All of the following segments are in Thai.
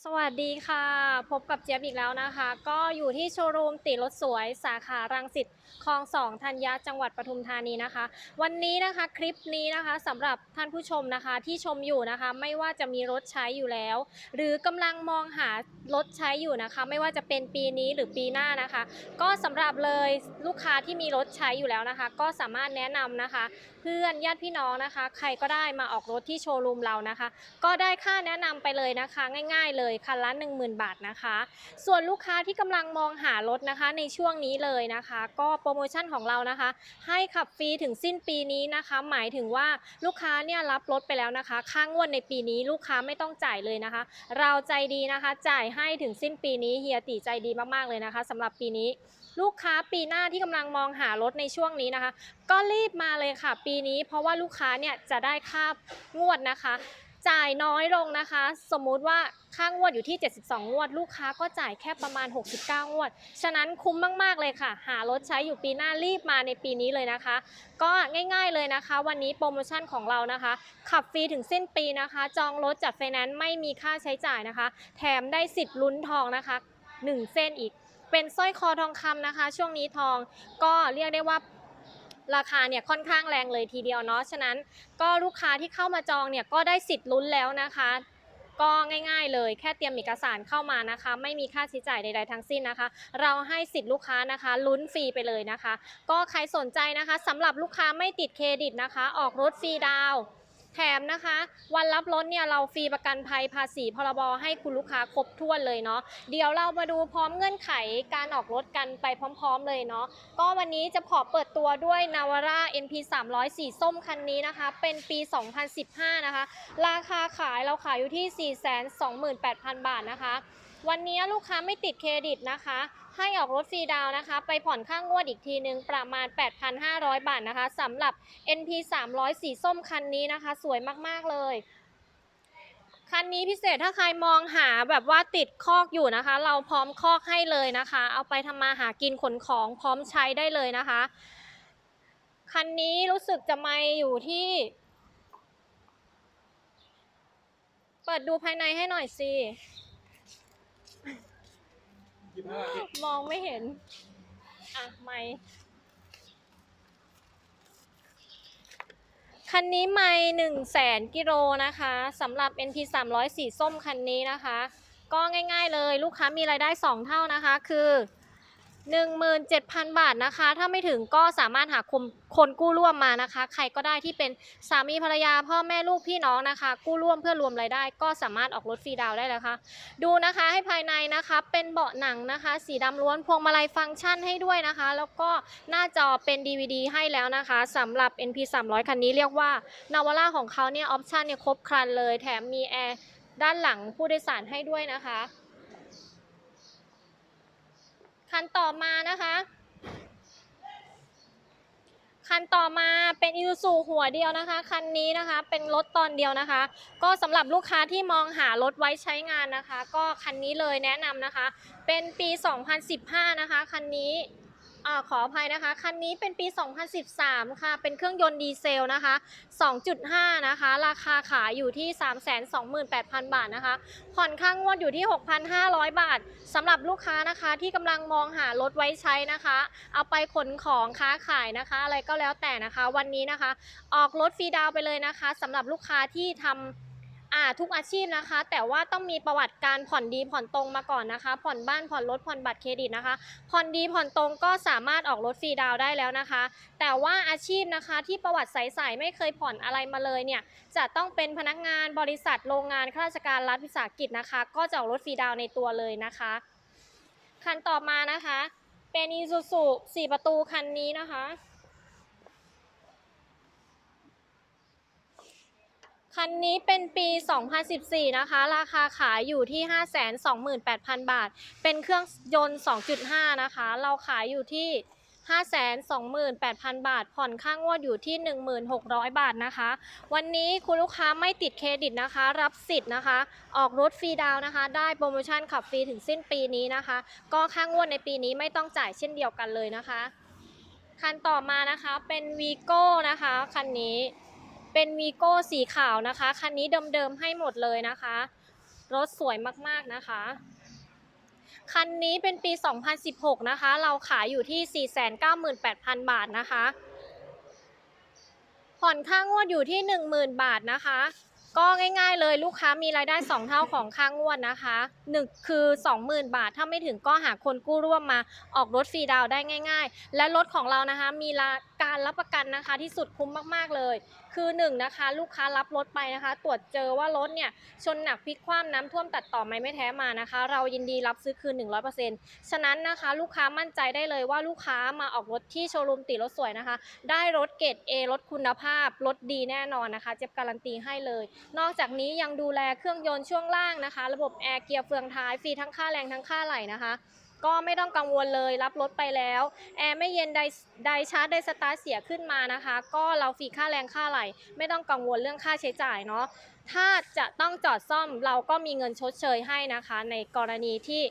สวัสดีค่ะ พบกับเจี๊ยบอีกแล้วนะคะ ก็อยู่ที่โชว์รูมติรถสวยสาขารังสิตคลองสองธัญญาจังหวัดปทุมธานีนะคะ วันนี้นะคะคลิปนี้นะคะสำหรับท่านผู้ชมนะคะที่ชมอยู่นะคะ ไม่ว่าจะมีรถใช้อยู่แล้ว หรือกำลังมองหารถใช้อยู่นะคะ ไม่ว่าจะเป็นปีนี้หรือปีหน้านะคะ ก็สำหรับเลยลูกค้าที่มีรถใช้อยู่แล้วนะคะ ก็สามารถแนะนำนะคะ เพื่อนญาติพี่น้องนะคะ ใครก็ได้มาออกรถที่โชว์รูมเรานะคะ ก็ได้ค่าแนะนำไปเลยนะคะ ง่าย ๆ เลยคันละ 10,000 บาทนะคะ ส่วนลูกค้าที่กำลังมองหารถนะคะในช่วงนี้เลยนะคะ ก็โปรโมชั่นของเรานะคะ ให้ขับฟรีถึงสิ้นปีนี้นะคะ หมายถึงว่าลูกค้าเนี่ยรับรถไปแล้วนะคะค่างวดในปีนี้ลูกค้าไม่ต้องจ่ายเลยนะคะ เราใจดีนะคะ จ่ายให้ถึงสิ้นปีนี้เฮียตีใจดีมากๆเลยนะคะสำหรับปีนี้ ลูกค้าปีหน้าที่กำลังมองหารถในช่วงนี้นะคะ ก็รีบมาเลยค่ะ ปีนี้เพราะว่าลูกค้าเนี่ยจะได้ค่างวดนะคะ จ่ายน้อยลงนะคะ สมมุติว่าค่างวดอยู่ที่ 72 งวด ลูกค้าก็จ่ายแค่ประมาณ 69 งวด ฉะนั้นคุ้มมาก ๆ เลยค่ะ หารถใช้อยู่ปีหน้ารีบมาในปีนี้เลยนะคะ ก็ง่าย ๆ เลยนะคะ วันนี้โปรโมชั่นของเรานะคะ ขับฟรีถึงสิ้นปีนะคะ จองรถจัดไฟแนนซ์ไม่มีค่าใช้จ่ายนะคะ แถมได้สิทธิ์ลุ้นทองนะคะ 1 เส้นอีก เป็นสร้อยคอทองคำนะคะ ช่วงนี้ทองก็เรียกได้ว่าราคาเนี่ยค่อนข้างแรงเลยทีเดียวเนาะฉะนั้นก็ลูกค้าที่เข้ามาจองเนี่ยก็ได้สิทธิ์ลุ้นแล้วนะคะ ก็ง่ายๆเลยแค่เตรียมเอกสารเข้ามานะคะ ไม่มีค่าใช้จ่ายใด ๆทั้งสิ้นนะคะ เราให้สิทธิ์ลูกค้านะคะลุ้นฟรีไปเลยนะคะ ก็ใครสนใจนะคะสำหรับลูกค้าไม่ติดเครดิตนะคะ ออกรถฟรีดาวน์ แถมนะคะ วันรับรถเนี่ยเราฟรีประกันภัยภาษีพรบให้คุณลูกค้าครบถ้วนเลยเนาะเดี๋ยวเรามาดูพร้อมเงื่อนไขการออกรถกันไปพร้อมๆเลยเนาะก็วันนี้จะขอเปิดตัวด้วย Navara NP 300สีส้มคันนี้นะคะ เป็นปี 2015 นะคะ ราคาขายเราขายอยู่ที่ 428,000 บาทนะคะ วันนี้ลูกค้าไม่ติดเครดิตนะคะ ให้ออกรถฟรีดาวนะคะ ไปผ่อนค่างวดอีกทีหนึ่งประมาณ 8,500 บาทนะคะสำหรับ NP 300สีส้มคันนี้นะคะ สวยมาก ๆ เลยคันนี้พิเศษถ้าใครมองหาแบบว่าติดคอกอยู่นะคะ เราพร้อมคอกให้เลยนะคะ เอาไปทำมาหากินขนของพร้อมใช้ได้เลยนะคะคันนี้รู้สึกจะไม่อยู่ที่ เปิดดูภายในให้หน่อยสิ มองไม่เห็น อะ ไม่คันนี้ไม่หนึ่งแสนกิโลนะคะสำหรับ NP 300สีส้มคันนี้นะคะ ก็ง่าย ๆเลยลูกค้ามีรายได้ 2 เท่านะคะ คือ 17,000 บาทนะคะ ถ้าไม่ถึงก็สามารถหาคนคนกู้ร่วมมานะคะ ใครก็ได้ที่เป็นสามีภรรยาพ่อแม่ลูกพี่น้องนะคะ กู้ร่วมเพื่อรวมรายได้ ก็สามารถออกรถฟรีดาวได้แล้วค่ะ ดูนะคะให้ภายในนะคะเป็นเบาะหนังนะคะ สีดำล้วนพวงมาลัยฟังก์ชันให้ด้วยนะคะ แล้วก็หน้าจอเป็น DVD ให้แล้วนะคะสำหรับ NP 300 คันนี้เรียกว่านาวาร่าของเขาเนี่ยออปชันเนี่ยครบครันเลย แถมมีแอร์ด้านหลังผู้โดยสารให้ด้วยนะคะ คันต่อมานะคะ คันต่อมาเป็นอิ u ซูหัวเดียวนะคะ คันนี้นะคะเป็นรถตอนเดียวนะคะ ก็สำหรับลูกค้าที่มองหารถไว้ใช้งานนะคะ ก็คันนี้เลยแนะนำนะคะ เป็นปี 2015 นะคะ คันนี้ อาขออภัยนะคะ คันนี้เป็นปี 2013 ค่ะ เป็นเครื่องยนต์ดีเซลนะคะ 2.5 นะคะ ราคาขายอยู่ที่ 328,000 บาทนะคะ ผ่อนค่างงวดอยู่ที่ 6,500 บาทสำหรับลูกค้านะคะที่กำลังมองหารถไว้ใช้นะคะ เอาไปขนของค้าขายนะคะ อะไรก็แล้วแต่นะคะ วันนี้นะคะ ออกรถฟรีดาวไปเลยนะคะสำหรับลูกค้าที่ทำ อ่าทุกอาชีพนะคะ แต่ว่าต้องมีประวัติการผ่อนดีผ่อนตรงมาก่อนนะคะ ผ่อนบ้านผ่อนรถผ่อนบัตรเครดิตนะคะ ผ่อนดีผ่อนตรงก็สามารถออกรถฟรีดาวได้แล้วนะคะ แต่ว่าอาชีพนะคะที่ประวัติใสๆไม่เคยผ่อนอะไรมาเลยเนี่ยจะต้องเป็นพนักงานบริษัทโรงงานข้าราชการรัฐวิสาหกิจนะคะ ก็จะออกรถฟรีดาวในตัวเลยนะคะคันต่อมานะคะ เป็น i s u z u 4ประตูคันนี้นะคะ คันนี้เป็นปี 2014 นะคะ ราคาขายอยู่ที่ 528,000 บาท เป็นเครื่องยนต์ 2.5 นะคะ เราขายอยู่ที่ 528,000 บาท ผ่อนค่างวดอยู่ที่ 1,600 บาทนะคะ วันนี้คุณลูกค้าไม่ติดเครดิตนะคะ รับสิทธิ์นะคะ ออกรถฟรีดาวนะคะ ได้โปรโมชั่นขับฟรีถึงสิ้นปีนี้นะคะ ก็ค่างวดในปีนี้ไม่ต้องจ่ายเช่นเดียวกันเลยนะคะ คันต่อมานะคะเป็นวีโก้นะคะ คันนี้ เป็นวีโก้สีขาวนะคะ คันนี้เดิมๆให้หมดเลยนะคะ รถสวยมากๆนะคะ คันนี้เป็นปี 2016 นะคะ เราขายอยู่ที่ 498,000 บาทนะคะ ผ่อนค่างวดอยู่ที่ 10,000 บาทนะคะ ก็ง่ายๆเลยลูกค้ามีรายได้ 2 เท่าของค่างวดนะคะ1คือ 20,000 บาท ถ้าไม่ถึงก็หาคนกู้ร่วมมาออกรถฟรีดาวได้ง่าย ๆ และรถของเรานะคะมี การรับประกันนะคะที่สุดคุ้มมากๆเลย คือ1นะคะลูกค้ารับรถไปนะคะ ตรวจเจอว่ารถเนี่ยชนหนักพลิกคว่ำน้ำท่วมตัดต่อไม้ไม่แท้มานะคะ เรายินดีรับซื้อคืน 100%ฉะนั้นนะคะ ลูกค้ามั่นใจได้เลยว่าลูกค้ามาออกรถที่โชว์รูมติรถสวยนะคะ ได้รถเกรด A รถคุณภาพรถดีแน่นอนนะคะ เจ็บการันตีให้เลย นอกจากนี้ยังดูแลเครื่องยนต์ช่วงล่างนะคะ ระบบแอร์เกียร์เฟืองท้ายฟรีทั้งค่าแรงทั้งค่าไหลนะคะ ก็ไม่ต้องกังวลเลยรับรถไปแล้วแอร์ไม่เย็นไดไดชาร์จไดสตาร์เสียขึ้นมานะคะ ก็เราฟรีค่าแรงค่าไหลไม่ต้องกังวลเรื่องค่าใช้จ่ายเนาะถ้าจะต้องจอดซ่อมเราก็มีเงินชดเชยให้นะคะ ในกรณีที่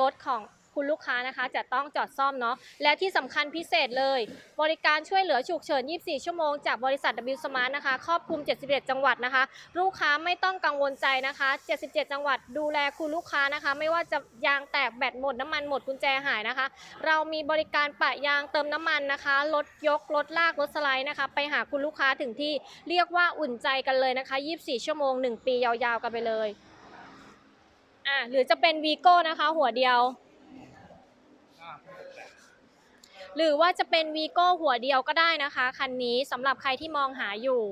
รถของ คุณลูกค้านะคะ จะต้องจอดซ่อมเนาะและที่สำคัญพิเศษเลย บริการช่วยเหลือฉุกเฉิน 24 ชั่วโมงจากบริษัท W Smart นะคะครอบคลุม71จังหวัดนะคะ ลูกค้าไม่ต้องกังวลใจนะคะ 77 จังหวัดดูแลคุณลูกค้านะคะ ไม่ว่าจะยางแตกแบตหมดน้ำมันหมดกุญแจหายนะคะ เรามีบริการปะยางเติมน้ำมันนะคะรถยกรถลากรถสไลด์นะคะ ไปหาคุณลูกค้าถึงที่เรียกว่าอุ่นใจกันเลยนะคะ 24 ชั่วโมง 1 ปียาวๆกันไปเลยอะหรือจะเป็นวีโก้นะคะ หัวเดียว หรือว่าจะเป็นวีโก้หัวเดียวก็ได้นะคะ คันนี้สำหรับใครที่มองหาอยู่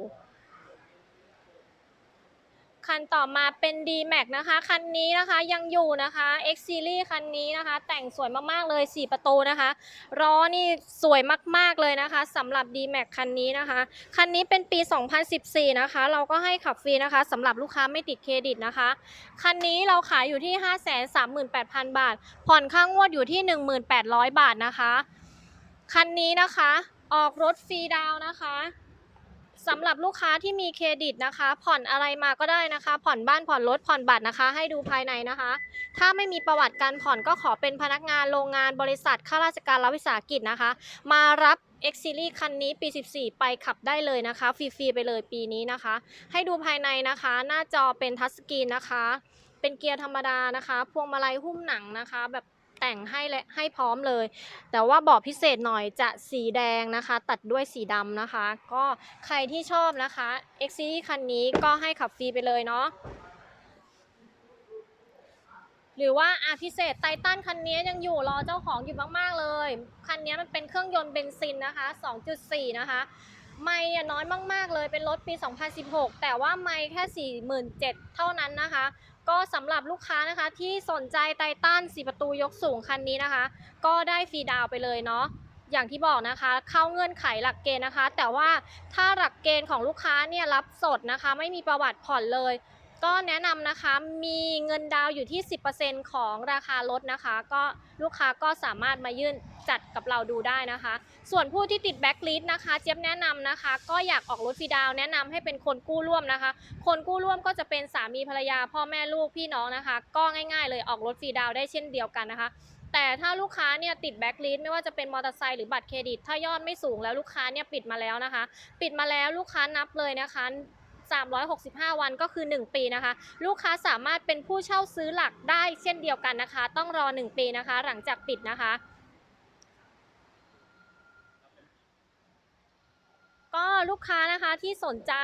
คันต่อมาเป็น D-Max นะคะ คันนี้นะคะยังอยู่นะคะ X Series คันนี้นะคะ แต่งสวยมากๆเลย 4 ประตูนะคะล้อนี่สวยมากๆเลยนะคะสำหรับ D-Max คันนี้นะคะ คันนี้เป็นปี 2014 นะคะ เราก็ให้ขับฟรีนะคะสำหรับลูกค้าไม่ติดเครดิตนะคะ คันนี้เราขายอยู่ที่ 538,000 บาท ผ่อนค่างวดอยู่ที่ 1,800บาทนะคะ คันนี้นะคะ ออกรถฟรีดาวนะคะสำหรับลูกค้าที่มีเครดิตนะคะ ผ่อนอะไรมาก็ได้นะคะ ผ่อนบ้านผ่อนรถผ่อนบัตรนะคะ ให้ดูภายในนะคะ ถ้าไม่มีประวัติการผ่อนก็ขอเป็นพนักงานโรงงานบริษัทข้าราชการรัฐวิสาหกิจนะคะ มารับ X Series คันนี้ปี 14 ไปขับได้เลยนะคะฟรีๆไปเลยปีนี้นะคะ ให้ดูภายในนะคะ หน้าจอเป็นทัชสกรีนนะคะ เป็นเกียร์ธรรมดานะคะ พวงมาลัยหุ้มหนังนะคะ แบบ แต่งให้และให้พร้อมเลย แต่ว่าบาะพิเศษหน่อยจะสีแดงนะคะ ตัดด้วยสีดำนะคะ ก็ใครที่ชอบนะคะ X Series คันนี้ก็ให้ขับฟรีไปเลยเนาะหรือว่าอาพิเศษไททันคันนี้ยังอยู่รอเจ้าของอยู่มาก ๆ เลย คันนี้มันเป็นเครื่องยนต์เบนซินนะคะ 2.4 นะคะ ไม่น้อยมาก ๆ เลยเป็นรถปี 2016 แต่ว่าไม่แค่ 47,000 เท่านั้นนะคะ ก็สำหรับลูกค้านะคะที่สนใจไททัน4ประตูยกสูงคันนี้นะคะ ก็ได้ฟรีดาวไปเลยเนาะอย่างที่บอกนะคะ เข้าเงื่อนไขหลักเกณฑ์นะคะ แต่ว่าถ้าหลักเกณฑ์ของลูกค้าเนี่ยรับสดนะคะ ไม่มีประวัติผ่อนเลย ก็แนะนำนะคะมีเงินดาวอยู่ที่ 10%ของราคารถนะคะ ก็ลูกค้าก็สามารถมายื่นจัดกับเราดูได้นะคะ ส่วนผู้ที่ติดแบ็คลิสต์นะคะเจี๊ยบแนะนำนะคะ ก็อยากออกรถฟรีดาวแนะนำให้เป็นคนกู้ร่วมนะคะ คนกู้ร่วมก็จะเป็นสามีภรรยาพ่อแม่ลูกพี่น้องนะคะ ก็ง่ายๆเลยออกรถฟรีดาวได้เช่นเดียวกันนะคะแต่ถ้าลูกค้าเนี่ยติดแบ็คลิสต์ไม่ว่าจะเป็นมอเตอร์ไซค์หรือบัตรเครดิต ถ้ายอดไม่สูงแล้วลูกค้าเนี่ยปิดมาแล้วนะคะ ปิดมาแล้วลูกค้านับเลยนะคะ 365 วันก็คือ 1 ปีนะคะ ลูกค้าสามารถเป็นผู้เช่าซื้อหลักได้เช่นเดียวกันนะคะ ต้องรอ 1 ปีนะคะ หลังจากปิดนะคะก็ลูกค้านะคะที่สนใจ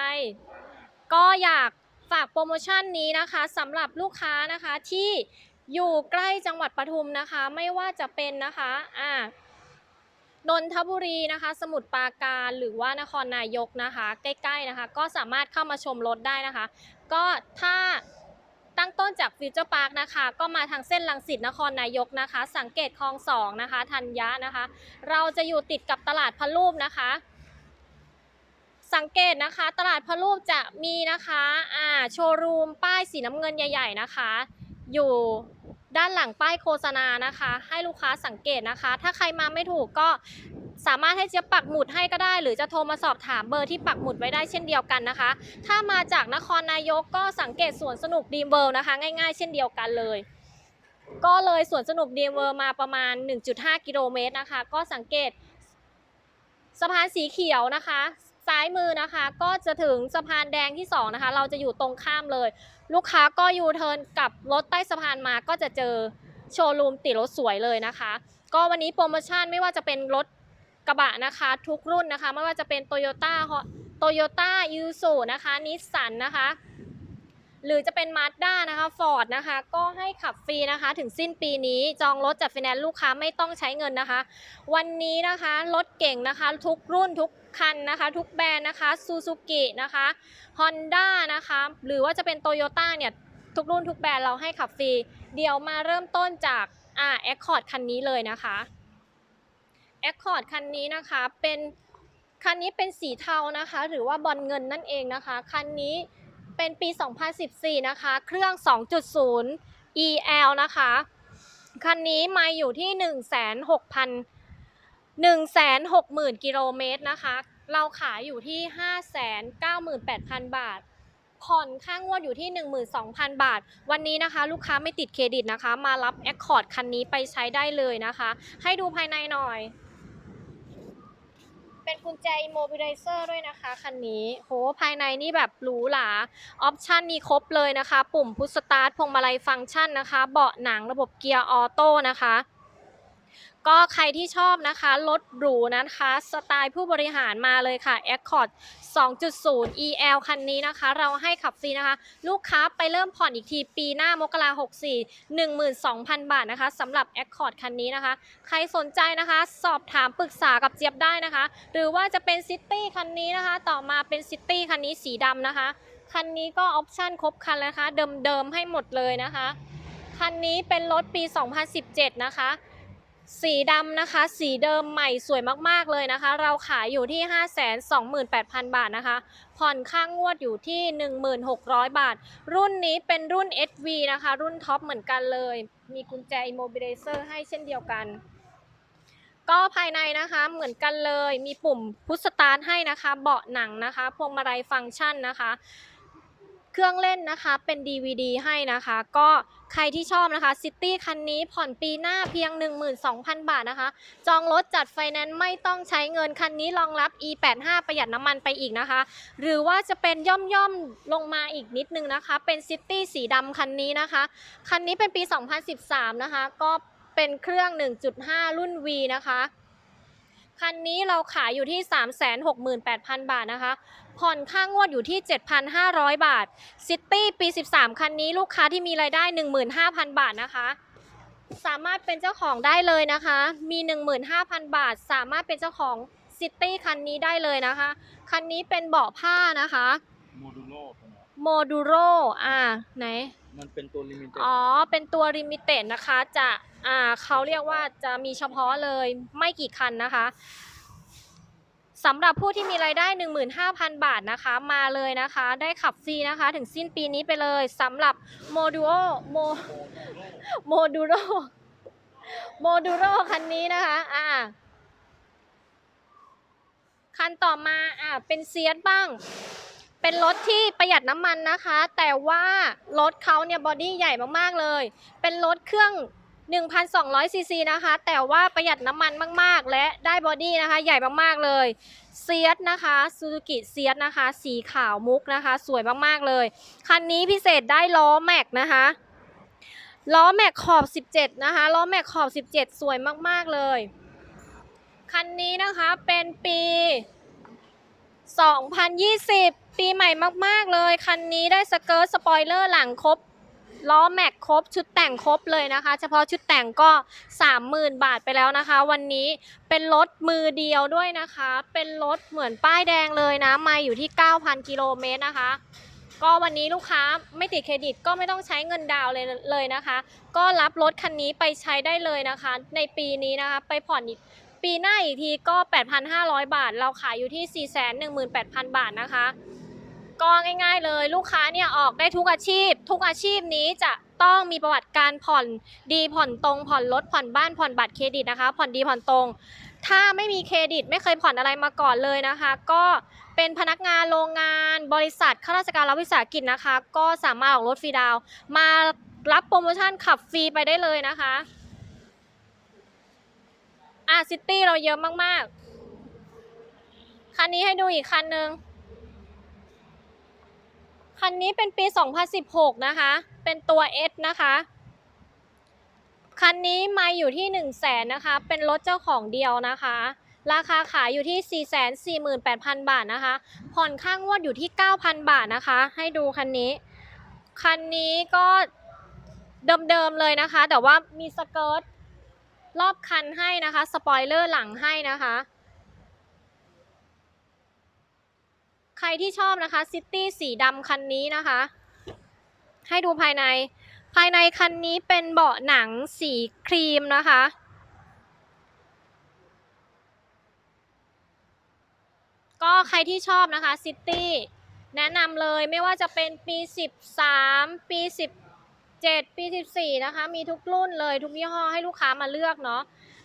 ก็อยากฝากโปรโมชั่นนี้นะคะสำหรับลูกค้านะคะที่อยู่ใกล้จังหวัดปทุมนะคะ ไม่ว่าจะเป็นนะคะอ่า นนทบุรีนะคะ สมุทรปราการหรือว่านครนายกนะคะ ใกล้ๆนะคะ ก็สามารถเข้ามาชมรถได้นะคะ ก็ถ้าตั้งต้นจากฟิวเจอร์พาร์คนะคะ ก็มาทางเส้นลังสิตนครนายกนะคะ สังเกตคลองสองนะคะธัญญะนะคะ เราจะอยู่ติดกับตลาดพะลูปนะคะ สังเกตนะคะ ตลาดพะลูปจะมีนะคะอ่าโชว์รูมป้ายสีน้ำเงินใหญ่ ๆ นะคะ อยู่ ด้านหลังป้ายโฆษณานะคะ ให้ลูกค้าสังเกตนะคะ ถ้าใครมาไม่ถูกก็สามารถให้เจะปักหมุดให้ก็ได้ หรือจะโทรมาสอบถามเบอร์ที่ปักหมุดไว้ได้เช่นเดียวกันนะคะ ถ้ามาจากนครนายกก็สังเกตสวนสนุกดีมเวิลด์นะคะ ง่ายๆ เช่นเดียวกันเลย ก็เลยสวนสนุกดีมเวิลด์มาประมาณ 1.5 กิโลเมตรนะคะ ก็สังเกตสะพานสีเขียวนะคะ ซ้ายมือนะคะ ก็จะถึงสะพานแดงที่2นะคะ เราจะอยู่ตรงข้ามเลย ลูกค้าก็ยูเทิร์นกับรถใต้สะพานมาก็จะเจอโชว์รูมติดรถสวยเลยนะคะ ก็วันนี้โปรโมชั่นไม่ว่าจะเป็นรถกระบะนะคะ ทุกรุ่นนะคะ ไม่ว่าจะเป็นโตโยต้าโตโยต้ายูสุนะคะนิสสันนะคะ หรือจะเป็นมาสด้านะคะฟอร์ดนะคะ ก็ให้ขับฟรีนะคะ ถึงสิ้นปีนี้จองรถจากไฟแนนซ์ลูกค้าไม่ต้องใช้เงินนะคะ วันนี้นะคะรถเก่งนะคะ ทุกรุ่นทุกคันนะคะ ทุกแบรนด์นะคะซูซูกินะคะ Honda นะคะ หรือว่าจะเป็น Toyota เนี่ยทุกรุ่นทุกแบรนด์เราให้ขับฟรีเดี๋ยวมาเริ่มต้นจากอ่า Accord คันนี้เลยนะคะ Accord คันนี้นะคะเป็นคันนี้เป็นสีเทานะคะ หรือว่าบอลเงินนั่นเองนะคะ คันนี้ เป็นปี 2014 นะคะ เครื่อง 2.0 EL นะคะ คันนี้มาอยู่ที่ 16,000 160,000 กิโลเมตรนะคะ เราขายอยู่ที่ 598,000 บาท ผ่อนค่างวดอยู่ที่ 12,000 บาท วันนี้นะคะ ลูกค้าไม่ติดเครดิตนะคะ มารับ Accord คันนี้ไปใช้ได้เลยนะคะ ให้ดูภายในหน่อย เป็นกุญแจ immobilizer ด้วยนะคะ คันนี้ โห ภายในนี่แบบหรูหราออปชันมีครบเลยนะคะ ปุ่มพุชสตาร์ทพวงมาลัยฟังก์ชันนะคะ เบาะหนังระบบเกียร์ออโต้นะคะก็ใครที่ชอบนะคะ รถหรูนะคะ สไตล์ผู้บริหารมาเลยค่ะ Accord 2.0 EL คันนี้นะคะ เราให้ขับฟรีนะคะ ลูกค้าไปเริ่มผ่อนอีกทีปีหน้ามกรา64 12,000บาทนะคะสำหรับ Accord คันนี้นะคะ ใครสนใจนะคะ สอบถามปรึกษากับเจี๊ยบได้นะคะ หรือว่าจะเป็นซิตี้คันนี้นะคะ ต่อมาเป็นซิตี้คันนี้สีดำนะคะ คันนี้ก็ออปชั่นครบคันแล้วนะคะ เดิมๆให้หมดเลยนะคะ คันนี้เป็นรถปี 2017 นะคะ สีดำนะคะ สีเดิมใหม่สวยมากๆเลยนะคะ เราขายอยู่ที่ 528,000 บาทนะคะ ผ่อนค่างงวดอยู่ที่ 1600 บาท รุ่นนี้เป็นรุ่น SV นะคะ รุ่นท็อปเหมือนกันเลย มีกุญแจ immobilizer ให้เช่นเดียวกัน ก็ภายในนะคะเหมือนกันเลย มีปุ่มพุชสตาร์ทให้นะคะ เบาะหนังนะคะ พวงมาลัยฟังก์ชันนะคะ เครื่องเล่นนะคะเป็น DVD ให้นะคะ ก็ใครที่ชอบนะคะซิตี้คันนี้ผ่อนปีหน้าเพียง 12,000 บาทนะคะ จองรถจัดไฟแนนซ์ไม่ต้องใช้เงินคันนี้รองรับ e85 ประหยัดน้ำมันไปอีกนะคะ หรือว่าจะเป็นย่อมย่อมๆลงมาอีกนิดนึงนะคะ เป็นซิตี้สีดำคันนี้นะคะ คันนี้เป็นปี 2013 นะคะ ก็เป็นเครื่อง 1.5 รุ่น V นะคะคันนี้เราขายอยู่ที่ 368,000 บาทนะคะ ผ่อนค่างวดอยู่ที่ 7,500 บาทซิตี้ปี 13 คันนี้ลูกค้าที่มีรายได้ 15,000 บาทนะคะ สามารถเป็นเจ้าของได้เลยนะคะ มี 15,000 บาท สามารถเป็นเจ้าของซิตี้คันนี้ได้เลยนะคะ คันนี้เป็นเบาะผ้านะคะโมดูโลตัวเนี้ยโมดูโรอ่าไหนมันเป็นตัวลิมิเต็ดอ๋อ เป็นตัวริมิเต็ดนะคะ จะ อ่า เขาเรียกว่าจะมีเฉพาะเลย ไม่กี่คันนะคะ สำหรับผู้ที่มีรายได้ 15,000 บาทนะคะ มาเลยนะคะ ได้ขับฟรีนะคะ ถึงสิ้นปีนี้ไปเลยสำหรับโมดูโอโมโมดูโรโมดูโรคันนี้นะคะ อ่า คันต่อมาอ่าเป็นเซียสบ้าง เป็นรถที่ประหยัดน้ำมันนะคะ แต่ว่ารถเขาเนี่ยบอดี้ใหญ่มากๆเลย เป็นรถเครื่อง 1,200 ซีซีนะคะ แต่ว่าประหยัดน้ำมันมากๆ และได้บอดี้นะคะ ใหญ่มากๆเลยเซียสนะคะซูซูกิเซียสนะคะ สีขาวมุกนะคะ สวยมากๆเลย คันนี้พิเศษได้ล้อแม็กนะคะล้อแม็กขอบ 17 นะคะล้อแม็กขอบ 17 สวยมากๆเลย คันนี้นะคะเป็นปี 2020 ปีใหม่มากๆเลย คันนี้ได้สเกิร์ตสปอยเลอร์หลังครบ ล้อแม็กครบชุดแต่งครบเลยนะคะ เฉพาะชุดแต่งก็ 30,000 บาทไปแล้วนะคะ วันนี้เป็นรถมือเดียวด้วยนะคะ เป็นรถเหมือนป้ายแดงเลยนะมาอยู่ที่ 9,000 กิโลเมตรนะคะก็วันนี้ลูกค้าไม่ติดเครดิตก็ไม่ต้องใช้เงินดาวน์เลยเลยนะคะ ก็รับรถคันนี้ไปใช้ได้เลยนะคะ ในปีนี้นะคะไปผ่อนอีกปีหน้าอีกทีก็ 8,500 บาท เราขายอยู่ที่ 418,000 บาทนะคะ ก็ง่าย ๆ เลย ลูกค้าเนี่ยออกได้ทุกอาชีพ ทุกอาชีพนี้จะต้องมีประวัติการผ่อนดีผ่อนตรง ผ่อนรถผ่อนบ้านผ่อนบัตรเครดิตนะคะ ผ่อนดีผ่อนตรง ถ้าไม่มีเครดิตไม่เคยผ่อนอะไรมาก่อนเลยนะคะ ก็เป็นพนักงานโรงงาน บริษัทข้าราชการรัฐวิสาหกิจนะคะ ก็สามารถออกรถฟรีดาวมารับโปรโมชั่นขับฟรีไปได้เลยนะคะอะซิตี้เราเยอะมากๆคันนี้ให้ดูอีกคันหนึ่ง คันนี้เป็นปี 2016 นะคะ เป็นตัว S นะคะ คันนี้มาอยู่ที่ 1 0 0 0 0แสนนะคะ เป็นรถเจ้าของเดียวนะคะ ราคาขายอยู่ที่ 448,000 บาทนะคะ ผ่อนค่างวดอยู่ที่ 9,000 บาทนะคะ ให้ดูคันนี้ คันนี้ก็เดิมๆเลยนะคะ แต่ว่ามีสเกิร์ตรอบคันให้นะคะ สปอยเลอร์หลังให้นะคะ ใคร ที่ชอบนะคะซิตี้สีดำคันนี้นะคะ ให้ดูภายใน ภายในคันนี้เป็นเบาะหนังสีครีมนะคะ ก็ใครที่ชอบนะคะซิตี้แนะนำเลยไม่ว่าจะเป็นปี 13 ปี 17 ปี 14 นะคะ มีทุกรุ่นเลยทุกยี่ห้อให้ลูกค้ามาเลือกเนาะ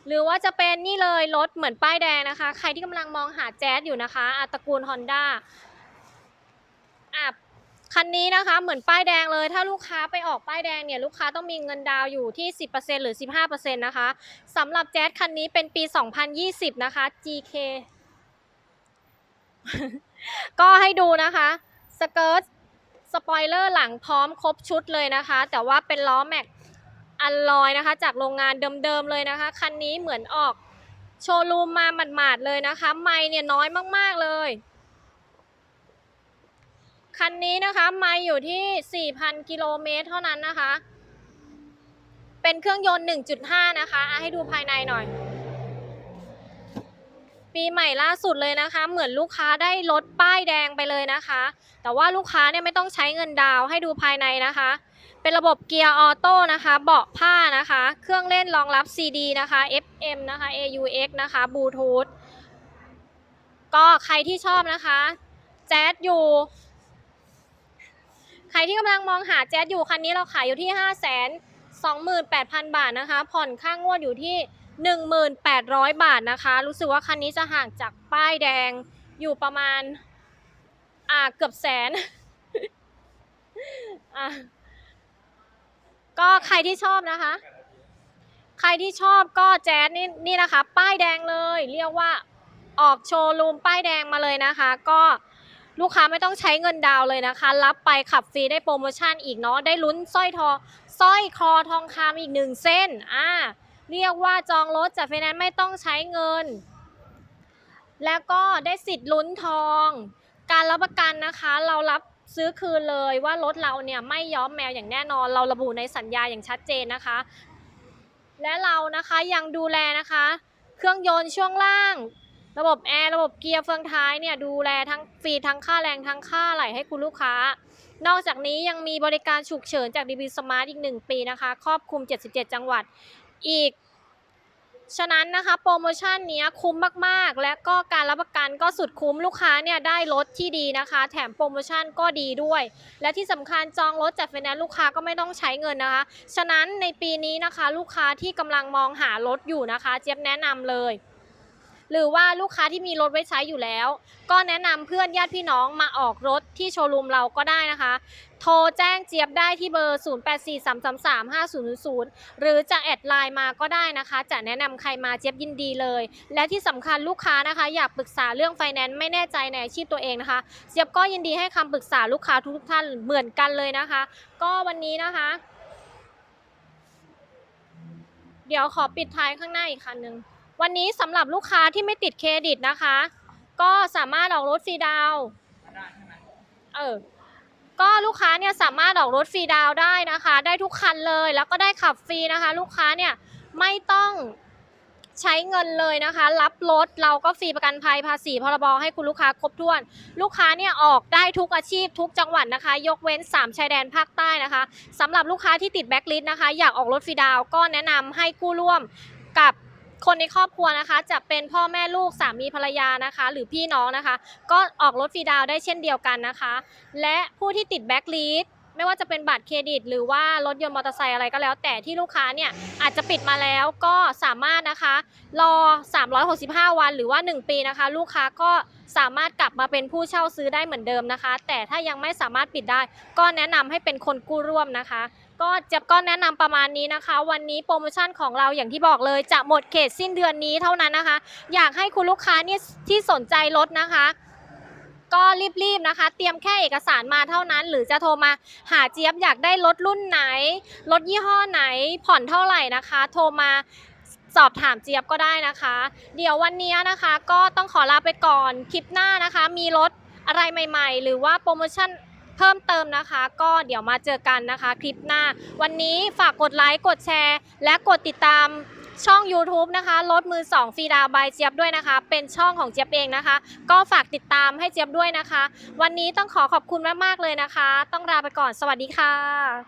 หรือว่าจะเป็นนี่เลยรถเหมือนป้ายแดงนะคะ ใครที่กำลังมองหาแจ๊สอยู่นะคะอะตระกูล Honda อะคันนี้นะคะเหมือนป้ายแดงเลย ถ้าลูกค้าไปออกป้ายแดงเนี่ยลูกค้าต้องมีเงินดาวอยู่ที่ 10%หรือ 15%นะคะสำหรับแจ๊สคันนี้เป็นปี 2020 นะคะ GK ก็ให้ดูนะคะสเกิร์ตสปอยเลอร์หลังพร้อมครบชุดเลยนะคะ แต่ว่าเป็นล้อแม็กอัลลอยนะคะ จากโรงงานเดิมๆเลยนะคะ คันนี้เหมือนออกโชว์รูมมาหมาดๆเลยนะคะ ไม่เนี่ยน้อยมากๆเลย คันนี้นะคะไม่อยู่ที่ 4,000 กิโลเมตรเท่านั้นนะคะ เป็นเครื่องยนต์ 1.5 นะคะอะให้ดูภายในหน่อย ปีใหม่ล่าสุดเลยนะคะ เหมือนลูกค้าได้รถป้ายแดงไปเลยนะคะ แต่ว่าลูกค้าเนี่ยไม่ต้องใช้เงินดาวให้ดูภายในนะคะ เป็นระบบเกียร์ออโต้นะคะ เบาะผ้านะคะ เครื่องเล่นรองรับ CD นะคะ FM นะคะ AUX นะคะบลูทูธก็ใครที่ชอบนะคะแจ๊ดอยู่ ครที่กำลังมองหาแจ๊ดอยู่คันนี้เราขายอยู่ที่ 5 2 8 0 0 0 บาทนะคะ ผ่อนค่างวดอยู่ที่ 1,800 บาทนะคะ รู้สึกว่าคันนี้จะห่างจากป้ายแดงอยู่ประมาณ อ่าเกือบแสนอะก็ใครที่ชอบนะคะ ใครที่ชอบก็แจ๊ดนี่นี่นะคะ ป้ายแดงเลย เรียกว่าออกโชว์รูมป้ายแดงมาเลยนะคะ ก็ ลูกค้าไม่ต้องใช้เงินดาวเลยนะคะ รับไปขับฟรีได้โปรโมชั่นอีกเนาะได้ลุ้นสร้อยทอสร้อยคอทองคำอีกหนึ่งเส้นอ่าเรียกว่าจองรถจากไฟแนนซ์ไม่ต้องใช้เงิน แล้วก็ได้สิทธิ์ลุ้นทอง การรับประกันนะคะ เรารับซื้อคืนเลยว่ารถเราเนี่ยไม่ย้อมแมวอย่างแน่นอน เราระบุในสัญญาอย่างชัดเจนนะคะ และเรานะคะยังดูแลนะคะ เครื่องยนต์ช่วงล่าง ระบบแอร์ระบบเกียร์เฟืองท้ายเนี่ยดูแลทั้งฟรีทั้งค่าแรงทั้งค่าไหลให้คุณลูกค้า นอกจากนี้ยังมีบริการฉุกเฉินจาก DB Smart อีก 1 ปีนะคะ ครอบคลุม 77 จังหวัดอีก ฉะนั้นนะคะโปรโมชั่นเนี้ยคุ้มมากๆ และก็การรับประกันก็สุดคุ้มลูกค้าเนี่ยได้รถที่ดีนะคะ แถมโปรโมชั่นก็ดีด้วย และที่สำคัญจองรถจากไฟแนนซ์ลูกค้าก็ไม่ต้องใช้เงินนะคะ ฉะนั้นในปีนี้นะคะลูกค้าที่กำลังมองหารถอยู่นะคะ เจี๊ยบแนะนำเลย หรือว่าลูกค้าที่มีรถไว้ใช้อยู่แล้ว ก็แนะนำเพื่อนญาติพี่น้องมาออกรถที่โชว์รูมเราก็ได้นะคะ โทรแจ้งเจี๊ยบได้ที่เบอร์ 0843335000 หรือจะแอดไลน์มาก็ได้นะคะ จะแนะนำใครมาเจี๊ยบยินดีเลย และที่สำคัญลูกค้านะคะ อยากปรึกษาเรื่องไฟแนนซ์ไม่แน่ใจในอาชีพตัวเองนะคะ เจี๊ยบก็ยินดีให้คำปรึกษาลูกค้าทุกท่านเหมือนกันเลยนะคะ ก็วันนี้นะคะเดี๋ยวขอปิดท้ายข้างหน้าอีกคันหนึ่ง วันนี้สำหรับลูกค้าที่ไม่ติดเครดิตนะคะ ก็สามารถออกรถฟรีดาวเออก็ลูกค้าเนี่ยสามารถออกรถฟรีดาวได้นะคะ ได้ทุกคันเลยแล้วก็ได้ขับฟรีนะคะ ลูกค้าเนี่ยไม่ต้องใช้เงินเลยนะคะ รับรถเราก็ฟรีประกันภัยภาษีพรบให้คุณลูกค้าครบถ้วน ลูกค้าเนี่ยออกได้ทุกอาชีพทุกจังหวัดนะคะ ยกเว้น 3 ชายแดนภาคใต้นะคะสำหรับลูกค้าที่ติดแบ็คลิสต์นะคะ อยากออกรถฟรีดาวก็แนะนำให้กู้ร่วมกับ คนในครอบครัวนะคะ จะเป็นพ่อแม่ลูกสามีภรรยานะคะ หรือพี่น้องนะคะ ก็ออกรถฟรีดาวได้เช่นเดียวกันนะคะ และผู้ที่ติดแบ็คลิสต์ไม่ว่าจะเป็นบัตรเครดิต หรือว่ารถยนต์มอเตอร์ไซค์อะไรก็แล้ว แต่ที่ลูกค้าเนี่ยอาจจะปิดมาแล้วก็สามารถนะคะ รอ 365 วันหรือว่า 1 ปีนะคะ ลูกค้าก็สามารถกลับมาเป็นผู้เช่าซื้อได้เหมือนเดิมนะคะ แต่ถ้ายังไม่สามารถปิดได้ ก็แนะนำให้เป็นคนกู้ร่วมนะคะ ก็เจะก็แนะนำประมาณนี้นะคะ วันนี้โปรโมชั่นของเราอย่างที่บอกเลยจะหมดเขตสิ้นเดือนนี้เท่านั้นนะคะ อยากให้คุณลูกค้าเนี่ยที่สนใจรถนะคะ ก็รีบๆนะคะ เตรียมแค่เอกสารมาเท่านั้น หรือจะโทรมาหาเจี๊ยบอยากได้รถรุ่นไหนรถยี่ห้อไหนผ่อนเท่าไหร่นะคะ โทรมาสอบถามเจี๊ยบก็ได้นะคะ เดี๋ยววันนี้นะคะก็ต้องขอลาไปก่อนคลิปหน้านะคะ มีรถอะไรใหม่ ๆ หรือว่าโปรโมชั่น เพิ่มเติมนะคะ ก็เดี๋ยวมาเจอกันนะคะ คลิปหน้า วันนี้ฝากกดไลค์กดแชร์ และกดติดตามช่อง YouTube นะคะรถมือ2ฟรีดาวบายเจี๊ยบด้วยนะคะ เป็นช่องของเจี๊ยบเองนะคะ ก็ฝากติดตามให้เจี๊ยบด้วยนะคะ วันนี้ต้องขอขอบคุณมากๆเลยนะคะ ต้องลาไปก่อนสวัสดีค่ะ